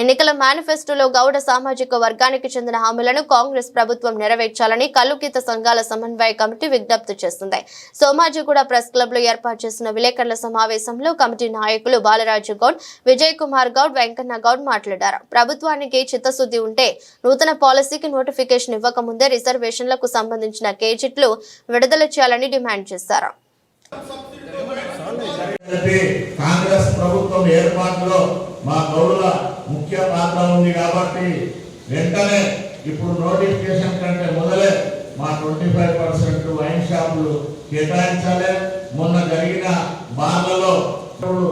ఎన్నికల మేనిఫెస్టోలో గౌడ సామాజిక వర్గానికి చెందిన హామీలను కాంగ్రెస్ ప్రభుత్వం నెరవేర్చాలని కల్లుగీత సంఘాల సమన్వయ కమిటీ విజ్ఞప్తి చేస్తుంది సోమాజిగూడ ప్రెస్ క్లబ్లో ఏర్పాటు చేసిన విలేకరుల సమావేశంలో కమిటీ నాయకులు బాలరాజు గౌడ్ విజయ్ కుమార్ గౌడ్ వెంకన్న గౌడ్ మాట్లాడారు. ప్రభుత్వానికి చిత్తశుద్ధి ఉంటే నూతన పాలసీకి నోటిఫికేషన్ ఇవ్వకముందే రిజర్వేషన్లకు సంబంధించిన కేజిట్లు విడుదల చేయాలని డిమాండ్ చేశారు. కాంగ్రెస్ ప్రభుత్వం ఏర్పాటులో మా గౌరవ ముఖ్య పాత్ర ఉంది కాబట్టి వెంటనే ఇప్పుడు నోటిఫికేషన్ కంటే మొదలే మా ట్వంటీ ఫైవ్ పర్సెంట్ వైన్ షాపులు కేటాయించాలి. మొన్న జరిగిన బార్లలో ఇప్పుడు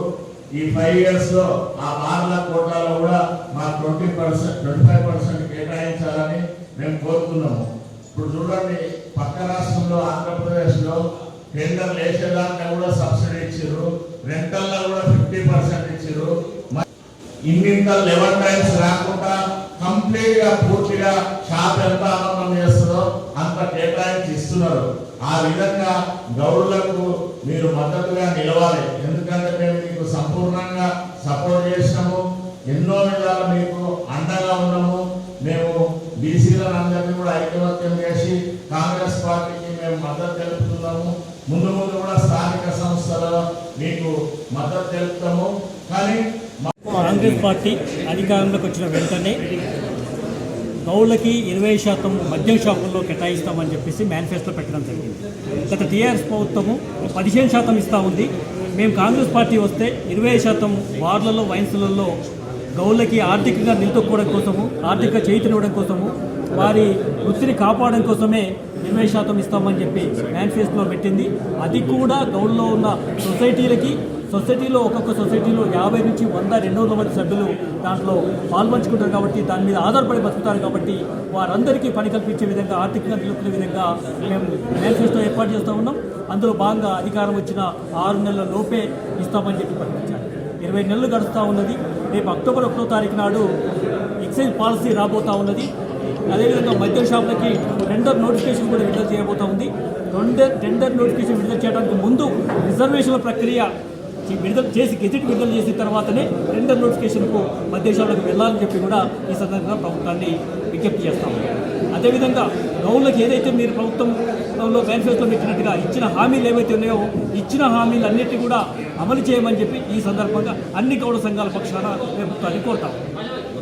ఈ ఫైవ్ ఇయర్స్లో ఆ బార్ల కోటాలో కూడా మా twenty percent twenty five percent కేటాయించాలని మేము కోరుతున్నాము ఇప్పుడు చూడండి పక్క రాష్ట్రంలో ఆంధ్రప్రదేశ్లో టెండర్ కూడా సబ్సిడీ ఇన్నింత లెవెన్ టైమ్స్ రాకుండా కంప్లీట్గా పూర్తిగా షాప్ ఎంత ఆనందం చేస్తుందో అంత కేటాయించి ఇస్తున్నారు. ఆ విధంగా గౌడులకు మీరు మద్దతుగా నిలవాలి. ఎందుకంటే మేము మీకు సంపూర్ణంగా సపోర్ట్ చేసినాము. ఎన్నో విధాలు మీకు అండగా ఉన్నాము. మేము బీసీలను అందరినీ కూడా ఐకమత్యం చేసి కాంగ్రెస్ పార్టీకి మేము మద్దతు తెలుపుతున్నాము. ముందు ముందు కూడా స్థానిక సంస్థలలో మీకు మద్దతు తెలుపుతాము. కానీ కాంగ్రెస్ పార్టీ అధికారంలోకి వచ్చిన వెంటనే గౌళ్ళకి ఇరవై శాతం మద్యం షాపుల్లో కేటాయిస్తామని చెప్పేసి మేనిఫెస్టో పెట్టడం జరిగింది. గత టీఆర్ఎస్ ప్రభుత్వము పదిహేను శాతం ఇస్తూ ఉంది. మేము కాంగ్రెస్ పార్టీ వస్తే ఇరవై శాతం బార్లలో వైన్స్లలో గౌళ్ళకి ఆర్థికంగా నిలదొక్కుకోవడం కోసము ఆర్థిక చైతన్యవడం కోసము వారి వృత్తిని కాపాడడం కోసమే ఇరవై శాతం ఇస్తామని చెప్పి మేనిఫెస్టోలో పెట్టింది. అది కూడా గౌడ్లో ఉన్న సొసైటీలకి సొసైటీలో ఒక్కొక్క సొసైటీలో యాభై నుంచి వంద రెండు వందల మంది సభ్యులు దాంట్లో పాల్పంచుకుంటారు కాబట్టి దాని మీద ఆధారపడి బతుకుతారు కాబట్టి వారందరికీ పని కల్పించే విధంగా ఆర్థికంగా నిలుపుకునే విధంగా మేము మేనిఫెస్టో ఏర్పాటు చేస్తూ ఉన్నాం. అందులో భాగంగా అధికారం వచ్చిన ఆరు నెలల లోపే ఇస్తామని చెప్పి ప్రకటించారు. ఇరవై నెలలు గడుస్తూ ఉన్నది. రేపు అక్టోబర్ ఒకటో తారీఖు నాడు ఎక్సైజ్ పాలసీ రాబోతా ఉన్నది. అదేవిధంగా మద్యం షాపులకి టెండర్ నోటిఫికేషన్ కూడా విడుదల చేయబోతా ఉంది. టెండర్ టెండర్ నోటిఫికేషన్ విడుదల చేయడానికి ముందు రిజర్వేషన్ల ప్రక్రియ విడుదల చేసి గెజిట్ విడుదల చేసిన తర్వాతనే టెండర్ నోటిఫికేషన్కు మధ్యదేశాలకు వెళ్ళాలని చెప్పి కూడా ఈ సందర్భంగా ప్రభుత్వాన్ని విజ్ఞప్తి చేస్తాం అదేవిధంగా గౌన్లకు ఏదైతే మీరు ప్రభుత్వంలో మేనిఫెస్టో పెట్టినట్టుగా ఇచ్చిన హామీలు ఏవైతే ఉన్నాయో ఇచ్చిన హామీలు అన్నిటి కూడా అమలు చేయమని చెప్పి ఈ సందర్భంగా అన్ని గౌడ సంఘాల పక్షాన ప్రభుత్వాన్ని కోరుతాం